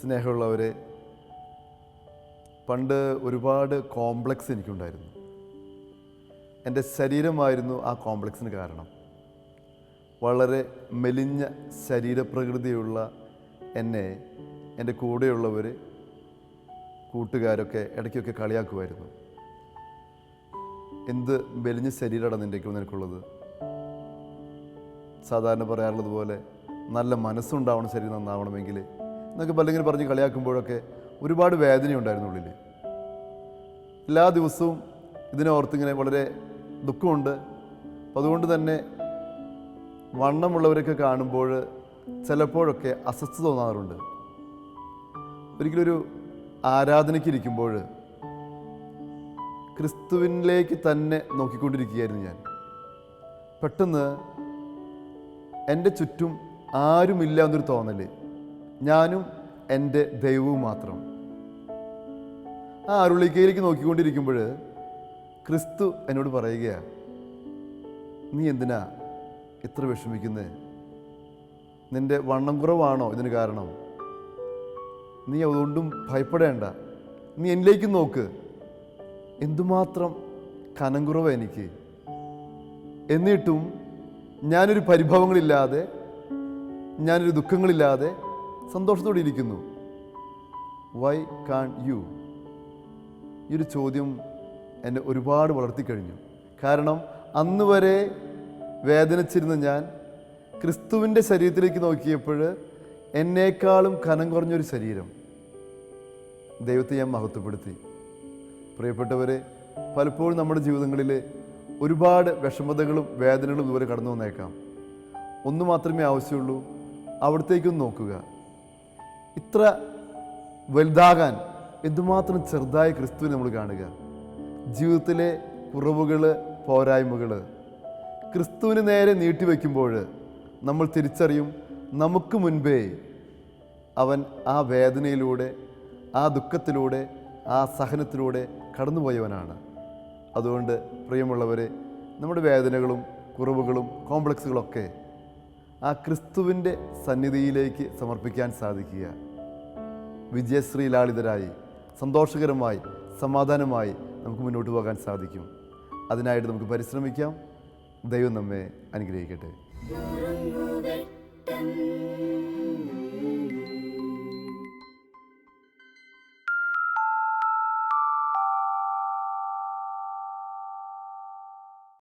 സ്നേഹമുള്ളവരെ പണ്ട് ഒരുപാട് കോംപ്ലക്സ് എനിക്കുണ്ടായിരുന്നു. എന്റെ ശരീരമായിരുന്നു ആ കോംപ്ലക്സിന് കാരണം. വളരെ മെലിഞ്ഞ ശരീരപ്രകൃതിയുള്ള എന്നെ എന്റെ കൂടെയുള്ളവർ കൂട്ടുകാരൊക്കെ ഇടയ്ക്കൊക്കെ കളിയാക്കുമായിരുന്നു. എന്ത് മെലിഞ്ഞ ശരീരമാണ് നിന്റെ നിനക്കുള്ളത്? സാധാരണ പറയാറുള്ളത് പോലെ നല്ല മനസ്സുണ്ടാവണം ശരീരം നന്നാവണമെങ്കിൽ എന്നൊക്കെ പല്ലെങ്കിലും പറഞ്ഞ് കളിയാക്കുമ്പോഴൊക്കെ ഒരുപാട് വേദനയുണ്ടായിരുന്നു ഉള്ളിൽ എല്ലാ ദിവസവും ഇതിനെ ഓർത്തിങ്ങനെ വളരെ ദുഃഖമുണ്ട്. അപ്പം അതുകൊണ്ട് തന്നെ വണ്ണമുള്ളവരൊക്കെ കാണുമ്പോൾ ചിലപ്പോഴൊക്കെ അസ്വസ്ഥ തോന്നാറുണ്ട്. ഒരിക്കലൊരു ആരാധനയ്ക്കിരിക്കുമ്പോൾ ക്രിസ്തുവിനിലേക്ക് തന്നെ നോക്കിക്കൊണ്ടിരിക്കുകയായിരുന്നു ഞാൻ. പെട്ടെന്ന് എന്റെ ചുറ്റും ആരുമില്ല എന്നൊരു തോന്നൽ. ഞാനും എന്റെ ദൈവവും മാത്രം. ആ അരുളിക്കയിലേക്ക് നോക്കിക്കൊണ്ടിരിക്കുമ്പോൾ ക്രിസ്തു എന്നോട് പറയുകയാണ് നീ എന്തിനാ ഇത്ര വിഷമിക്കുന്നത് നിന്റെ വണ്ണം കുറവാണോ ഇതിന് കാരണം? നീ അതുകൊണ്ടും ഭയപ്പെടേണ്ട. നീ എന്നിലേക്ക് നോക്ക്. എന്തുമാത്രം കനം കുറവ് എനിക്ക്. എന്നിട്ടും ഞാനൊരു പരിഭവങ്ങളില്ലാതെ ഞാനൊരു ദുഃഖങ്ങളില്ലാതെ സന്തോഷത്തോടെ ഇരിക്കുന്നു. വൈ കാൺ യു ഈ ഒരു ചോദ്യം എന്നെ ഒരുപാട് വളർത്തിക്കഴിഞ്ഞു കാരണം അന്ന് വരെ വേദനിച്ചിരുന്ന ഞാൻ ക്രിസ്തുവിന്റെ ശരീരത്തിലേക്ക് നോക്കിയപ്പോൾ എന്നേക്കാളും കനം കുറഞ്ഞൊരു ശരീരം ദൈവത്തെ ഞാൻ മഹത്വപ്പെടുത്തി. പ്രിയപ്പെട്ടവരെ പലപ്പോഴും നമ്മുടെ ജീവിതങ്ങളിൽ ഒരുപാട് വിഷമതകളും വേദനകളും ഇതുവരെ കടന്നു വന്നേക്കാം. ഒന്ന് മാത്രമേ ആവശ്യമുള്ളൂ അവിടത്തേക്കൊന്ന് നോക്കുക. ഇത്ര വലുതാകാൻ എന്തുമാത്രം ചെറുതായ ക്രിസ്തുവിനെ നമ്മൾ കാണുക? ജീവിതത്തിലെ കുറവുകൾ പോരായ്മകൾ ക്രിസ്തുവിന് നേരെ നീട്ടിവെക്കുമ്പോൾ നമ്മൾ തിരിച്ചറിയും നമുക്ക് മുൻപേ അവൻ ആ വേദനയിലൂടെ ആ ദുഃഖത്തിലൂടെ ആ സഹനത്തിലൂടെ കടന്നുപോയവനാണ്. അതുകൊണ്ട് പ്രിയമുള്ളവരെ നമ്മുടെ വേദനകളും കുറവുകളും കോംപ്ലക്സുകളൊക്കെ ആ ക്രിസ്തുവിന്റെ സന്നിധിയിലേക്ക് സമർപ്പിക്കാൻ സാധിക്കുക. വിജയശ്രീ ലാളിതരായി സന്തോഷകരമായി സമാധാനമായി നമുക്ക് മുന്നോട്ട് പോകാൻ സാധിക്കും. അതിനായിട്ട് നമുക്ക് പരിശ്രമിക്കാം. ദൈവം നമ്മെ അനുഗ്രഹിക്കട്ടെ.